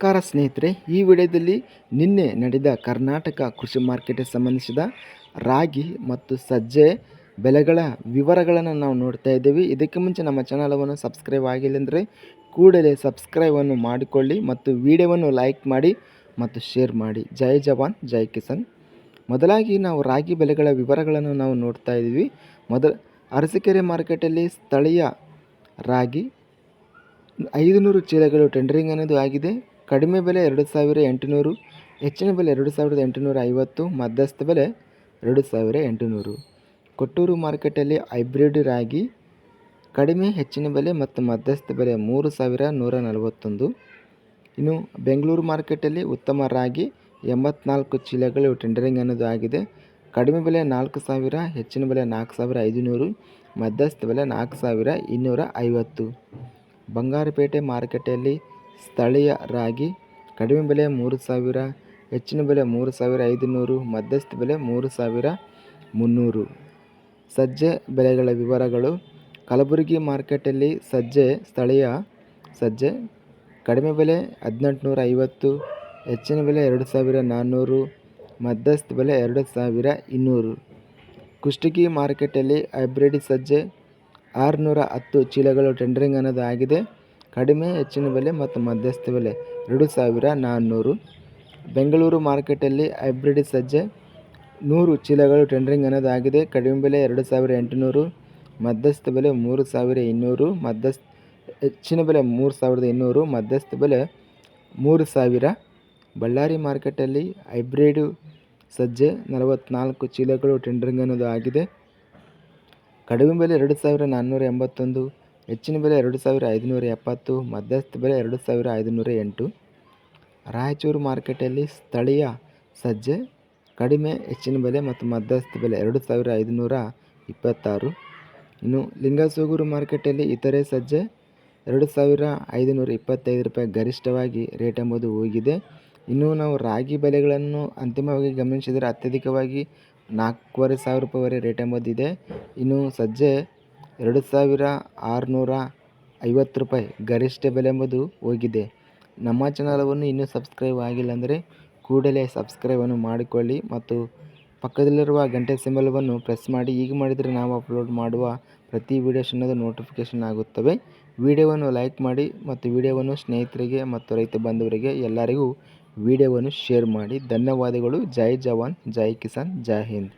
ನಮಸ್ಕಾರ ಸ್ನೇಹಿತರೆ, ಈ ವಿಡಿಯೋದಲ್ಲಿ ನಿನ್ನೆ ನಡೆದ ಕರ್ನಾಟಕ ಕೃಷಿ ಮಾರ್ಕೆಟ್ಗೆ ಸಂಬಂಧಿಸಿದ ರಾಗಿ ಮತ್ತು ಸಜ್ಜೆ ಬೆಲೆಗಳ ವಿವರಗಳನ್ನು ನಾವು ನೋಡ್ತಾ ಇದ್ದೀವಿ. ಇದಕ್ಕೆ ಮುಂಚೆ ನಮ್ಮ ಚಾನಲವನ್ನು ಸಬ್ಸ್ಕ್ರೈಬ್ ಆಗಿಲ್ಲ ಅಂದರೆ ಕೂಡಲೇ ಸಬ್ಸ್ಕ್ರೈಬನ್ನು ಮಾಡಿಕೊಳ್ಳಿ ಮತ್ತು ವಿಡಿಯೋವನ್ನು ಲೈಕ್ ಮಾಡಿ ಮತ್ತು ಶೇರ್ ಮಾಡಿ. ಜೈ ಜವಾನ್, ಜೈ ಕಿಸಾನ್. ಮೊದಲಾಗಿ ನಾವು ರಾಗಿ ಬೆಲೆಗಳ ವಿವರಗಳನ್ನು ನಾವು ನೋಡ್ತಾ ಇದ್ದೀವಿ. ಮೊದಲ ಅರಸಿಕೆರೆ ಮಾರ್ಕೆಟಲ್ಲಿ ಸ್ಥಳೀಯ ರಾಗಿ ಐದುನೂರು ಚೀಲಗಳು ಟೆಂಡರಿಂಗ್ ಅನ್ನೋದು ಆಗಿದೆ. ಕಡಿಮೆ ಬೆಲೆ ಎರಡು ಸಾವಿರ ಎಂಟುನೂರು, ಹೆಚ್ಚಿನ ಬೆಲೆ ಎರಡು ಸಾವಿರದ ಎಂಟುನೂರ ಐವತ್ತು, ಮಧ್ಯಸ್ಥ ಬೆಲೆ ಎರಡು ಸಾವಿರ ಎಂಟುನೂರು. ಕೊಟ್ಟೂರು ಮಾರ್ಕೆಟಲ್ಲಿ ಹೈಬ್ರಿಡ್ ರಾಗಿ ಕಡಿಮೆ, ಹೆಚ್ಚಿನ ಬೆಲೆ ಮತ್ತು ಮಧ್ಯಸ್ಥ ಬೆಲೆ ಮೂರು ಸಾವಿರ ನೂರ ನಲವತ್ತೊಂದು. ಇನ್ನು ಬೆಂಗಳೂರು ಮಾರ್ಕೆಟಲ್ಲಿ ಉತ್ತಮ ರಾಗಿ ಎಂಬತ್ನಾಲ್ಕು ಚೀಲಗಳು ಟೆಂಡರಿಂಗ್ ಅನ್ನೋದು ಆಗಿದೆ ಕಡಿಮೆ ಬೆಲೆ ನಾಲ್ಕು ಸಾವಿರ, ಹೆಚ್ಚಿನ ಬೆಲೆ ನಾಲ್ಕು ಸಾವಿರ ಐದುನೂರು, ಮಧ್ಯಸ್ಥ ಬೆಲೆ ನಾಲ್ಕು ಸಾವಿರ ಇನ್ನೂರ ಐವತ್ತು. ಬಂಗಾರಪೇಟೆ ಮಾರುಕಟ್ಟೆಯಲ್ಲಿ ಸ್ಥಳೀಯ ರಾಗಿ ಕಡಿಮೆ ಬೆಲೆ ಮೂರು ಸಾವಿರ, ಹೆಚ್ಚಿನ ಬೆಲೆ ಮೂರು ಸಾವಿರ ಐದುನೂರು, ಮಧ್ಯಸ್ಥ ಬೆಲೆ ಮೂರು ಸಾವಿರ ಮುನ್ನೂರು. ಸಜ್ಜೆ ಬೆಲೆಗಳ ವಿವರಗಳು. ಕಲಬುರಗಿ ಮಾರ್ಕೆಟಲ್ಲಿ ಸಜ್ಜೆ, ಸ್ಥಳೀಯ ಸಜ್ಜೆ, ಕಡಿಮೆ ಬೆಲೆ ಹದಿನೆಂಟುನೂರ ಐವತ್ತು, ಹೆಚ್ಚಿನ ಬೆಲೆ ಎರಡು ಸಾವಿರ ನಾನ್ನೂರು, ಮಧ್ಯಸ್ಥ ಬೆಲೆ ಎರಡು ಸಾವಿರ ಇನ್ನೂರು. ಕುಷ್ಟಗಿ ಮಾರ್ಕೆಟಲ್ಲಿ ಹೈಬ್ರಿಡ್ ಸಜ್ಜೆ, ಆರುನೂರ ಹತ್ತು ಚೀಲಗಳು ಟೆಂಡರಿಂಗ್ ಅನ್ನೋದು ಆಗಿದೆ ಕಡಿಮೆ, ಹೆಚ್ಚಿನ ಬೆಲೆ ಮತ್ತು ಮಧ್ಯಸ್ಥ ಬೆಲೆ. ಎರಡು ಸಾವಿರ ನಾನ್ನೂರು. ಬೆಂಗಳೂರು ಮಾರ್ಕೆಟಲ್ಲಿ ಹೈಬ್ರಿಡ್ ಸಜ್ಜೆ ನೂರು ಚೀಲಗಳು ಟೆಂಡರಿಂಗ್ ಅನ್ನೋದು ಆಗಿದೆ ಕಡಿಮೆ ಬೆಲೆ ಎರಡು ಸಾವಿರ ಎಂಟುನೂರು. ಮಧ್ಯಸ್ಥ ಬೆಲೆ ಮೂರು ಸಾವಿರ ಇನ್ನೂರು. ಮಧ್ಯಸ್ಥ, ಹೆಚ್ಚಿನ ಬೆಲೆ ಮೂರು ಸಾವಿರದ ಇನ್ನೂರು. ಮಧ್ಯಸ್ಥ ಬೆಲೆ ಮೂರು ಸಾವಿರ. ಬಳ್ಳಾರಿ ಮಾರ್ಕೆಟಲ್ಲಿ ಹೈಬ್ರಿಡು ಸಜ್ಜೆ ನಲವತ್ತ್ನಾಲ್ಕು ಚೀಲಗಳು ಟೆಂಡರಿಂಗ್ ಅನ್ನೋದು ಆಗಿದೆ ಕಡಿಮೆ ಬೆಲೆ ಎರಡು ಸಾವಿರ ನಾನ್ನೂರ ಎಂಬತ್ತೊಂದು. ಹೆಚ್ಚಿನ ಬೆಲೆ ಎರಡು ಸಾವಿರ ಐದುನೂರ ಎಪ್ಪತ್ತು, ಮಧ್ಯಸ್ಥ ಬೆಲೆ ಎರಡು ಸಾವಿರ ಐದುನೂರ ಎಂಟು. ರಾಯಚೂರು ಮಾರ್ಕೆಟಲ್ಲಿ ಸ್ಥಳೀಯ ಸಜ್ಜೆ, ಕಡಿಮೆ, ಹೆಚ್ಚಿನ ಬೆಲೆ ಮತ್ತು ಮಧ್ಯಸ್ಥ ಬೆಲೆ ಎರಡು ಸಾವಿರ ಐದುನೂರ ಇಪ್ಪತ್ತಾರು. ಇನ್ನು ಲಿಂಗಸೂಗೂರು ಮಾರ್ಕೆಟಲ್ಲಿ ಇತರೆ ಸಜ್ಜೆ, ಎರಡು ಸಾವಿರ ಐದುನೂರ ಇಪ್ಪತ್ತೈದು ರೂಪಾಯಿ ಗರಿಷ್ಠವಾಗಿ ರೇಟ್ ಎಂಬುದು ಹೋಗಿದೆ. ಇನ್ನು ನಾವು ರಾಗಿ ಬೆಲೆಗಳನ್ನು ಅಂತಿಮವಾಗಿ ಗಮನಿಸಿದರೆ ಅತ್ಯಧಿಕವಾಗಿ ನಾಲ್ಕೂವರೆ ಸಾವಿರ ರೂಪಾಯಿವರೆ ರೇಟ್ ಎಂಬುದಿದೆ. ಇನ್ನು ಸಜ್ಜೆ ಎರಡು ಸಾವಿರ ಆರುನೂರ ಐವತ್ತು ರೂಪಾಯಿ ಗರಿಷ್ಠ ಬೆಲೆ ಎಂಬುದು ಹೋಗಿದೆ. ನಮ್ಮ ಚಾನಲವನ್ನು ಇನ್ನೂ ಸಬ್ಸ್ಕ್ರೈಬ್ ಆಗಿಲ್ಲ ಅಂದರೆ ಕೂಡಲೇ ಸಬ್ಸ್ಕ್ರೈಬನ್ನು ಮಾಡಿಕೊಳ್ಳಿ ಮತ್ತು ಪಕ್ಕದಲ್ಲಿರುವ ಗಂಟೆ ಸಿಂಬಲವನ್ನು ಪ್ರೆಸ್ ಮಾಡಿ. ಈಗ ಮಾಡಿದರೆ ನಾವು ಅಪ್ಲೋಡ್ ಮಾಡುವ ಪ್ರತಿ ವೀಡಿಯೋಸ್ ಅನ್ನೋದು ನೋಟಿಫಿಕೇಷನ್ ಆಗುತ್ತವೆ. ವಿಡಿಯೋವನ್ನು ಲೈಕ್ ಮಾಡಿ ಮತ್ತು ವಿಡಿಯೋವನ್ನು ಸ್ನೇಹಿತರಿಗೆ ಮತ್ತು ರೈತ ಬಾಂಧವರಿಗೆ ಎಲ್ಲರಿಗೂ ವಿಡಿಯೋವನ್ನು ಶೇರ್ ಮಾಡಿ. ಧನ್ಯವಾದಗಳು. ಜೈ ಜವಾನ್, ಜೈ ಕಿಸಾನ್, ಜೈ ಹಿಂದ್.